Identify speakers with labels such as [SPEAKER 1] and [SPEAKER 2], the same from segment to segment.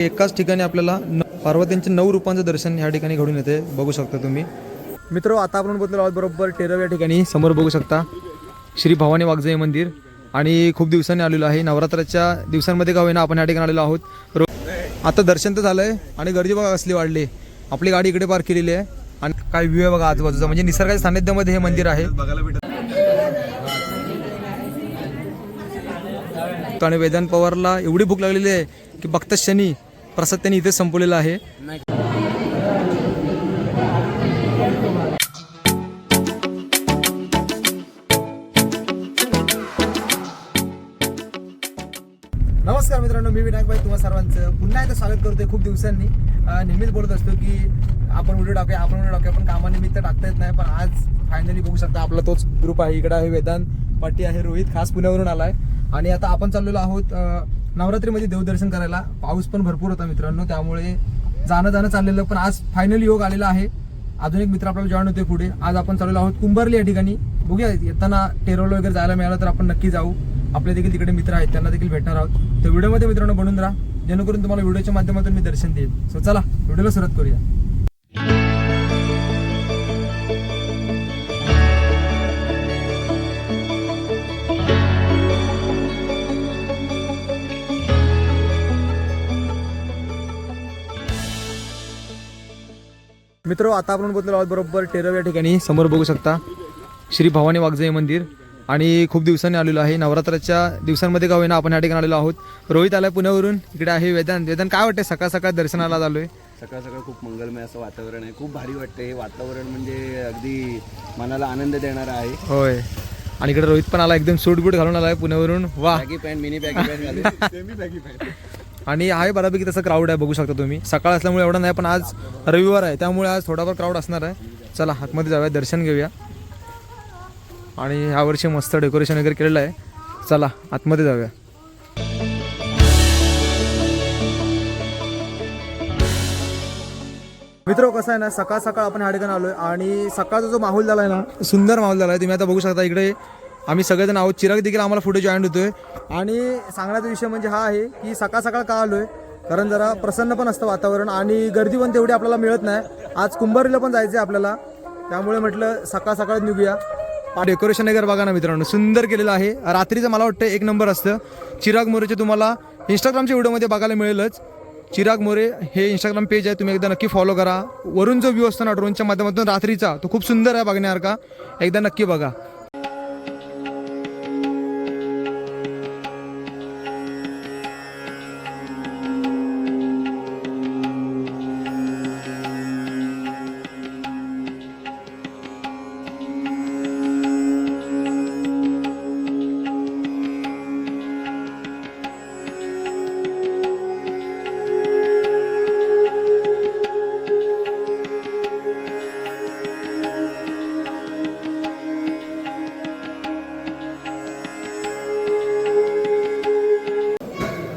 [SPEAKER 1] एकाच ठिकाणी आपल्याला न पार्वतींच्या नऊ रूपांचं दर्शन ह्या ठिकाणी घडून येते. बघू शकता तुम्ही. मित्र आता आपण बोलतो आहोत बरोबर टेरव या ठिकाणी. समोर बघू शकता श्री भवानी वाघजय मंदिर. आणि खूप दिवसांनी आलेलो आहे. नवरात्राच्या दिवसांमध्ये का होईना आपण या ठिकाणी आलेलो आहोत. रो आता दर्शन तर झालं आहे आणि गर्दी बघा असली वाढली. आपली गाडी इकडे पार्क केलेली आहे. आणि काय व्ह्यू आहे बघा आजूबाजूचा. म्हणजे निसर्गाच्या सानिध्यामध्ये हे मंदिर आहे. आणि वेदांत पवारला एवढी भूक लागलेली आहे की बघता शनी प्रसाद त्यांनी इथेच संपवलेला आहे. नमस्कार मित्रांनो मी विनायक भाई तुम्हा सर्वांचं. पुन्हा एकदा स्वागत करतोय खूप दिवसांनी. नेहमीच बोलत असतो की आपण व्हिडिओ टाकूया आपण व्हिडिओ टाकूया पण कामानिमित्त टाकता येत नाही. पण आज फायनली बघू शकता आपला तोच ग्रुप आहे. इकडे आहे वेदांत पाटी आहे रोहित खास पुण्यावरून आलाय. आणि आता आपण चाललेलो आहोत नवरात्रीमध्ये देवदर्शन करायला पाऊस पण भरपूर होता मित्रांनो त्यामुळे जाणं जाणं चाललेलं पण आज फायनली योग आलेला आहे. अजून एक मित्र आपल्याला जॉईन होते पुढे. आज आपण चाललेलो आहोत कुंभारली या ठिकाणी. बघूया येताना टेरोला वगैरे जायला मिळालं तर आपण नक्की जाऊ. आपले देखील तिकडे मित्र आहेत त्यांना देखील भेटणार आहोत. तर व्हिडिओमध्ये मित्रांनो बनून राहा. जेणेकरून तुम्हाला व्हिडिओच्या माध्यमातून मी दर्शन देईल. सो चला व्हिडिओला सुरुवात करूया. मित्र आता आपण बोलतो आहोत बरोबर टेरव या ठिकाणी समोर बघू शकता श्री भवानी वागजाई मंदिर. आणि खूप दिवसांनी आलेलो आहे. नवरात्राच्या दिवसांमध्ये का होईना आपण या ठिकाणी आलेलो आहोत. रोहित आलाय पुण्यावरून. इकडे आहे वेदांत. वेदांत काय वाटते सकाळ सकाळ दर्शनाला आलोय.
[SPEAKER 2] सकाळ सकाळ खूप मंगलमय असं वातावरण आहे. खूप भारी वाटतं हे वातावरण म्हणजे अगदी मनाला आनंद देणारं आहे.
[SPEAKER 1] होय. आणि इकडे रोहित पण आला एकदम सूट बूट घालून आलाय पुण्यावरून. वा.
[SPEAKER 2] Baggy pant mini baggy pant
[SPEAKER 1] आणि आहे बऱ्यापैकी तसं क्राऊड आहे बघू शकता तुम्ही. सकाळ असल्यामुळे एवढं नाही पण आज रविवार आहे त्यामुळे आज थोडाफार क्राऊड असणार आहे. चला आतमध्ये जाऊया दर्शन घेऊया. आणि ह्यावर्षी मस्त डेकोरेशन वगैरे केलेलं आहे. चला आतमध्ये जाऊया. मित्र कसं आहे ना सकाळ सकाळ आपण ह्या ठिकाणी आलोय. आणि सकाळचा जो माहोल झाला आहे ना सुंदर माहोल झाला आहे तुम्ही आता बघू शकता इकडे आम्ही सगळेजण आहोत. चिराग देखील आम्हाला पुढे जॉईन होतोय. आणि सांगण्याचा विषय म्हणजे हा आहे की सकाळ सकाळ का आलोय? कारण जरा प्रसन्न पण असतं वातावरण आणि गर्दी पण तेवढी आपल्याला मिळत नाही. आज कुंभारीला पण जायचं आहे आपल्याला. त्यामुळे म्हटलं सकाळ सकाळ निघूया डेकोरेशन वगैरे बघा ना मित्रांनो सुंदर केलेलं आहे. रात्रीचं मला वाटतं एक नंबर असतं. चिराग मोरेचे तुम्हाला इंस्टाग्रामच्या व्हिडिओमध्ये बघायला मिळेलच. चिराग मोरे हे इंस्टाग्राम पेज आहे तुम्ही एकदा नक्की फॉलो करा. वरून जो व्ह्यू असतो ना ड्रोनच्या माध्यमातून रात्रीचा तो खूप सुंदर आहे बघण्यासारखा. एकदा नक्की बघा.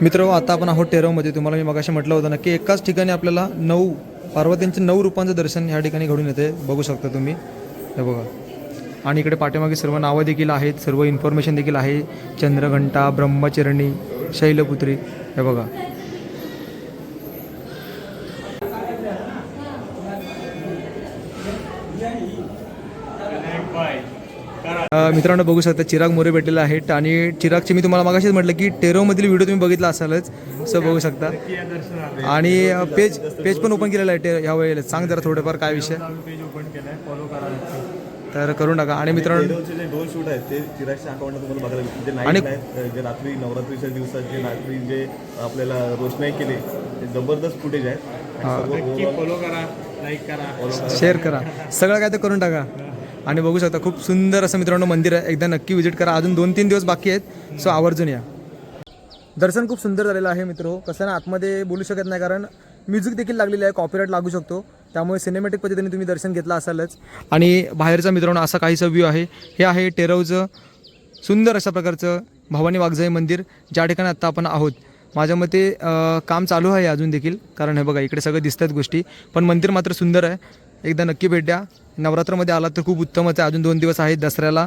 [SPEAKER 1] मित्र आता आपण आहोत टेरवमध्ये. तुम्हाला मी मगाशी म्हटलं होतं ना की एकाच ठिकाणी आपल्याला नऊ पार्वतींचे नऊ रूपांचं दर्शन ह्या ठिकाणी घडून येते. बघू शकता तुम्ही. हे बघा. आणि इकडे पाठीमागे सर्व नावं देखील आहेत सर्व इन्फॉर्मेशन देखील आहे. चंद्रघंटा ब्रह्मचरणी शैलपुत्री. हे बघा. मित्रांनो बघू शकता चिराग मोरे भेटलेले आहेत आणि चिरागचे मी तुम्हाला मागाशीच म्हटलं की टेरोमधील व्हिडिओ तुम्ही बघितला असालच असं बघू शकता. आणि पेज पेज पण ओपन केलेलं आहे टे ह्या वेळेला. सांग जरा थोडंफार काय विषय. तर करून टाका. आणि मित्रांनो
[SPEAKER 3] दोन शूट आहेत ते चिरागच्या अकाउंटला तुम्हाला बघायला. जे
[SPEAKER 1] आणि-
[SPEAKER 3] जे रात्री नवरात्रीच्या दिवसात जे रात्री जे आपल्याला रोषणाई केली ते जबरदस्त फुटेज आहे आणि सर्व
[SPEAKER 1] शेअर करा सगळं काय ते करून टाका. आणि बघू शकता खूप सुंदर असं मित्रांनो मंदिर आहे. एकदा नक्की व्हिजिट करा. अजून दोन तीन दिवस बाकी आहेत. सो आवर्जून या. दर्शन खूप सुंदर झालेलं आहे मित्र. कसं ना आतमध्ये बोलू शकत नाही कारण म्युझिक देखील लागलेलं आहे. कॉपीराईट लागू शकतो. त्यामुळे सिनेमॅटिक पद्धतीने तुम्ही दर्शन घेतलं असालच. आणि बाहेरचा मित्रांनो असा काहीसा व्ह्यू आहे. हे आहे टेरवचं सुंदर अशा प्रकारचं भवानी वाघजाई मंदिर ज्या ठिकाणी आत्ता आपण आहोत. माझ्या मते काम चालू आहे अजून देखील. कारण हे बघा इकडे सगळं दिसतात गोष्टी. पण मंदिर मात्र सुंदर आहे. एकदा नक्की भेट द्या. नवरात्रामध्ये आलात तर खूप उत्तमच आहे. अजून दोन दिवस आहेत दसऱ्याला.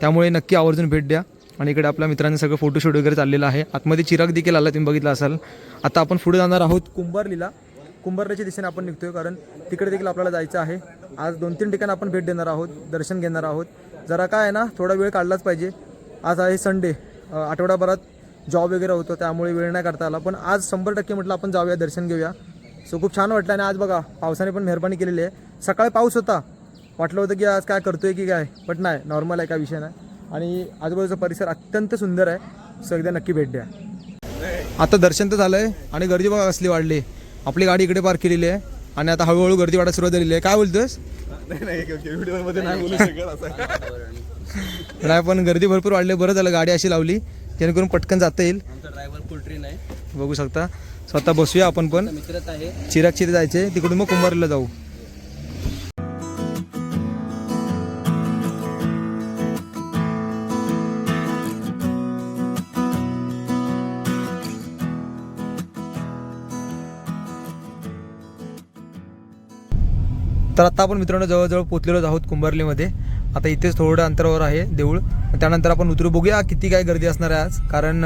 [SPEAKER 1] त्यामुळे नक्की आवर्जून भेट द्या. आणि इकडे आपल्या मित्रांनी सगळं फोटोशूट वगैरे चाललेलं आहे. आतमध्ये चिराग देखील आला तुम्ही बघितलं असाल. आता आपण पुढे जाणार आहोत कुंभारलीला. कुंभारलीच्या दिशेने आपण निघतोय कारण तिकडे देखील आपल्याला जायचं आहे. आज दोन तीन ठिकाणी आपण भेट देणार आहोत दर्शन घेणार आहोत. जरा काय आहे ना थोडा वेळ काढलाच पाहिजे. आज आहे संडे आठवडाभरात जॉब वगैरे होतो त्यामुळे वेळ नाही करता आला. पण आज शंभर टक्के म्हटलं आपण जाऊया दर्शन घेऊया. सो खूप छान वाटलं. आणि आज बघा पावसाने पण मेहरबानी केलेली आहे. सकाळी पाऊस होता. वाटलं होतं की आज काय करतोय की काय बट नाही नॉर्मल आहे काय विषय नाही. आणि आजूबाजूचा परिसर अत्यंत सुंदर आहे. सो एकदा नक्की भेट द्या. आता दर्शन तर झालंय आणि गर्दी बघा कसली वाढली. आपली गाडी इकडे पार्क केलेली आहे आणि आता हळूहळू गर्दी वाढायला सुरुवात झालेली आहे. काय बोलतोस?
[SPEAKER 3] नाही नाही व्हिडिओमध्ये नाही बोलू शकत असं.
[SPEAKER 1] नाही पण गर्दी भरपूर वाढली बरं झालं गाडी अशी लावली जेणेकरून पटकन जाता येईल.
[SPEAKER 2] आमचा ड्रायव्हर फुल ट्रेन आहे.
[SPEAKER 1] बघू शकता. स्वतः बसूया आपण पण.
[SPEAKER 2] आहे.
[SPEAKER 1] चिराग चिरे जायचे तिकडून मग कुंभारीला जाऊ. तर आता आपण मित्रांनो जवळजवळ पोचलेलो आहोत कुंभारलीमध्ये. आता इथेच थोडं अंतरावर आहे देऊळ. त्यानंतर आपण उतरू बघूया किती काय गर्दी असणार आहे आज. कारण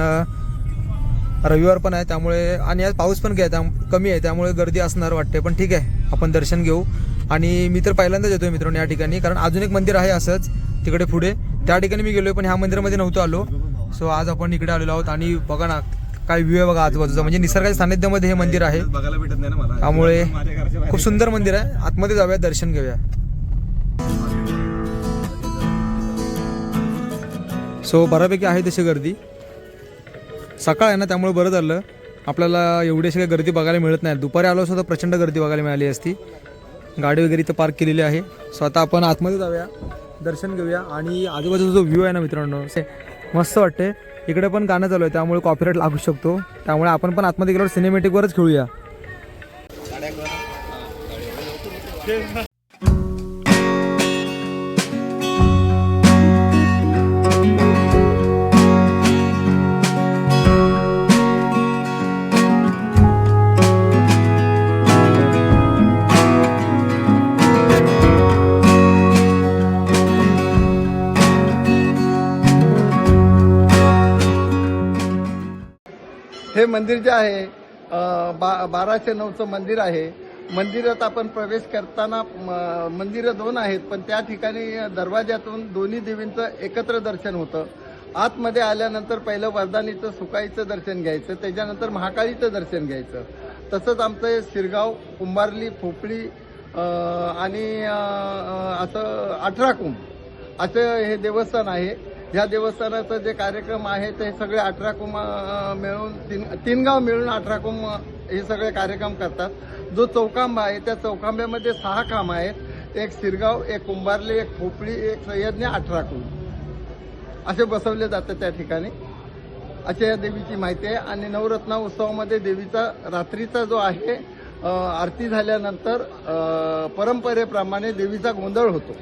[SPEAKER 1] रविवार पण आहे त्यामुळे आणि आज पाऊस पण काय त्या कमी आहे त्यामुळे गर्दी असणार वाटते. पण ठीक आहे आपण दर्शन घेऊ. आणि मी तर पहिल्यांदाच येतोय मित्रांनो या ठिकाणी कारण अजून एक मंदिर आहे असंच तिकडे पुढे. त्या ठिकाणी मी गेलोय पण ह्या मंदिरामध्ये नव्हतो आलो. सो आज आपण इकडे आलेलो आहोत. आणि बघा ना काय व्ह्यू आहे बघा आजूबाजूचा. म्हणजे निसर्गाच्या सानिध्यामध्ये हे मंदिर आहे.
[SPEAKER 3] बघायला भेटत नाही ना मला.
[SPEAKER 1] त्यामुळे खूप सुंदर मंदिर आहे. आतमध्ये जाऊया दर्शन घेऊया. सो बऱ्यापैकी आहे तशी गर्दी. सकाळ आहे ना त्यामुळे बरं झालं. आपल्याला एवढी अशी काही गर्दी बघायला मिळत नाही. दुपारी आलो असतो तर प्रचंड गर्दी बघायला मिळाली असती. गाडी वगैरे इथं पार्क केलेली आहे. सो आता आपण आतमध्ये जाऊया दर्शन घेऊया. आणि आजूबाजूचा जो व्ह्यू आहे ना मित्रांनो मस्त वाटते इकडे पण गाणं चालू आहे त्यामुळे कॉपीराईट लागू शकतो. त्यामुळे आपण पण आतमध्ये गेल्यावर सिनेमॅटिकवरच खेळूया.
[SPEAKER 4] हे मंदिर जे आहे बा बाराशे नऊचं मंदिर आहे. मंदिरात आपण प्रवेश करताना म- मंदिरं दोन आहेत पण त्या ठिकाणी दरवाज्यातून दोन्ही देवींचं एकत्र दर्शन होतं. आतमध्ये आल्यानंतर पहिलं वरदानीचं सुकाईचं दर्शन घ्यायचं त्याच्यानंतर महाकाळीचं दर्शन घ्यायचं. तसंच आमचं शिरगाव कुंभारली फोपळी आणि असं अठरा कुंभ असं हे देवस्थान आहे. ह्या देवस्थानाचं जे कार्यक्रम आहे ते सगळे अठरा कुंभ मिळून तीन तीन गाव मिळून अठरा कुंभ हे सगळे कार्यक्रम करतात. जो चौकांबा आहे त्या चौकांब्यामध्ये सहा काम आहेत. एक शिरगाव एक कुंभारली एक खोपळी एक सह्याद्री अठरा कुंभ असे बसवले जातात त्या ठिकाणी. अशा या देवीची माहिती आहे. आणि नवरत्ना उत्सवामध्ये देवीचा रात्रीचा जो आहे आरती झाल्यानंतर परंपरेप्रमाणे देवीचा गोंधळ होतो.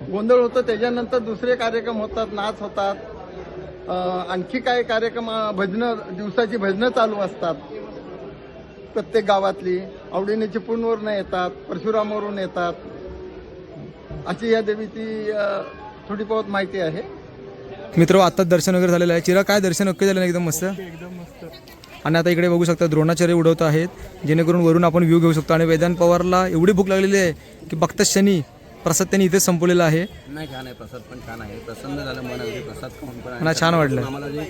[SPEAKER 4] गोंधळ होतो त्याच्यानंतर दुसरे कार्यक्रम होतात नाच होतात. आणखी काही कार्यक्रम भजनं दिवसाची भजनं चालू असतात. प्रत्येक गावातली. आवडीने चिपळूणवरून येतात परशुरामवरून येतात. अशी या देवीची थोडी बहुत माहिती आहे.
[SPEAKER 1] मित्र आत्ताच दर्शन वगैरे झालेलं आहे. चिरा काय दर्शन ओके झालं ना एकदम मस्त. एकदम मस्त. आणि आता इकडे बघू शकता द्रोणाचार्य उडवत आहेत. जेणेकरून वरून आपण व्ह्यू घेऊ शकतो. आणि वेदांत पवारला एवढी भूक लागलेली आहे की बघताच क्षणी प्रसाद त्यांनी इथेच संपवलेला आहे.
[SPEAKER 2] नाही छान आहे प्रसाद पण छान आहे. प्रसन्न झालं मन अगदी प्रसाद खाऊन पण आणि
[SPEAKER 1] मला छान वाटलं.
[SPEAKER 2] आम्हाला जे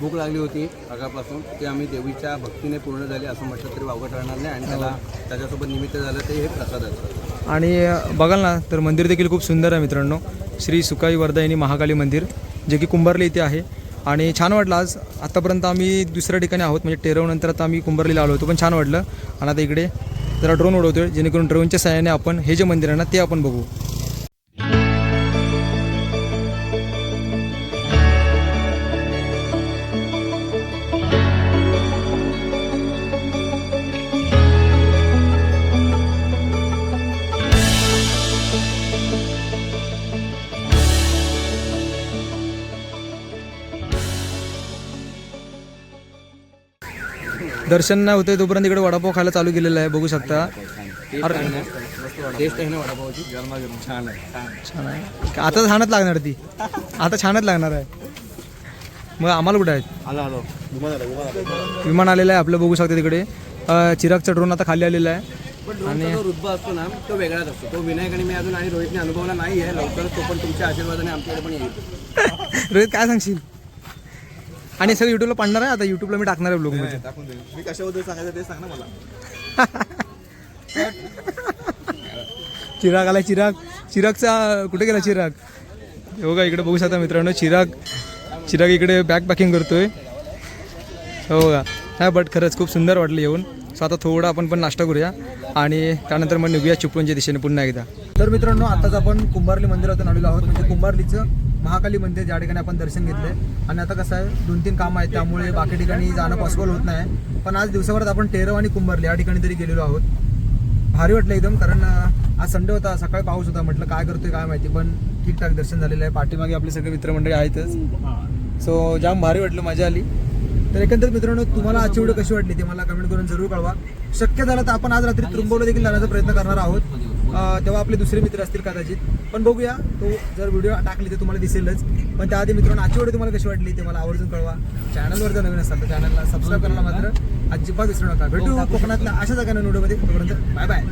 [SPEAKER 2] भूक लागली होती सकाळपासून ते आम्ही देवीच्या भक्तीने पूर्ण झाली असं म्हटलं तरी वावगट राहणार नाही. आणि त्याला त्याच्यासोबत निमित्त झालं ते हे प्रसाद असतं
[SPEAKER 1] आणि बघाल ना तर मंदिर देखील खूप सुंदर आहे मित्रांनो. श्री सुकाई वरदायिनी महाकाली मंदिर जे की कुंभारली इथे आहे. आणि छान वाटलं आज. आतापर्यंत आम्ही दुसऱ्या ठिकाणी आहोत म्हणजे टेरवनंतर आता आम्ही कुंभारलीला आलो होतो पण छान वाटलं. आणि आता इकडे जरा ड्रोन उडवतोय जेणेकरून ड्रोनच्या सहाय्याने आपण हे जे मंदिर आहे ना ते आपण बघू. दर्शन नाही होते तोपर्यंत इकडे वडापाव खायला चालू केलेला आहे बघू शकता.
[SPEAKER 2] छान आहे. छान
[SPEAKER 1] छान आहे. आता छानच लागणार ती. आता छानच लागणार आहे. मग आम्हाला कुठे आहेत?
[SPEAKER 3] विमान आलं विमान आलं.
[SPEAKER 1] विमान आलेलं आहे आपलं बघू शकता तिकडे. चिरागचा ड्रोन आता खाली आलेला आहे.
[SPEAKER 2] जो रुतबा असतो ना तो वेगळाच असतो. तो विनायक आणि मी अजून आणि रोहितने अनुभवला नाही आहे लवकरच तो पण तुमच्या आशीर्वादाने आमच्याकडे पण येईल.
[SPEAKER 1] रोहित काय सांगशील? आणि सगळं युट्यूबला पडणार आहे? आता युट्यूबला मी टाकणार आहे ब्लॉगमध्ये
[SPEAKER 3] टाकून दे. मी कशाबद्दल सांगायचं ते सांग ना मला.
[SPEAKER 1] चिराग आला चिराग. चिरागचा कुठे गेला चिराग? हे बघा इकडे बघू शकता मित्रांनो चिराग. चिराग इकडे बॅग पॅकिंग करतोय. हो बघा. हा बट खरंच खूप सुंदर वाटलं येऊन. सो आता थोडं आपण पण नाश्ता करूया. आणि त्यानंतर मग निघूया चिपळूणच्या दिशेने पुन्हा एकदा. तर मित्रांनो आताच आपण कुंभारली मंदिरातून आलेलो आहोत. म्हणजे कुंभारलीचं महाकाली मंदिर ज्या ठिकाणी आपण दर्शन घेतलंय आणि आता कसं आहे दोन तीन कामं आहेत त्यामुळे बाकी ठिकाणी जाणं पॉसिबल होत नाही. पण आज दिवसाभरात आपण टेरव आणि कुंभारली या ठिकाणी तरी गेलेलो आहोत. भारी वाटलं एकदम कारण आज संडे होता सकाळी पाऊस होता म्हटलं काय करतोय काय माहिती पण ठीकठाक दर्शन झालेलं आहे. पाठीमागे आपले सगळे मित्रमंडळी आहेतच. सो जाम भारी वाटलं मजा आली. तर एकंदरीत मित्रांनो तुम्हाला आजची व्हिडिओ कशी वाटली ते मला कमेंट करून जरूर कळवा. शक्य झालं तर आपण आज रात्री त्रुंबवला देखील जाण्याचा प्रयत्न करणार आहोत. तेव्हा आपले दुसरे मित्र असतील कदाचित. पण बघूया तो जर व्हिडिओ टाकली तर तुम्हाला दिसेलच. पण त्याआधी मित्रांनो आजची व्हिडिओ तुम्हाला कशी वाटली ते मला आवर्जून कळवा. चॅनलवर जर नवीन असाल तर चॅनलला सबस्क्राईब करायला मात्र अजिबात विसरू नका. भेटू कोकणातल्या अशा जागा व्हिडिओमध्ये तोपर्यंत बाय बाय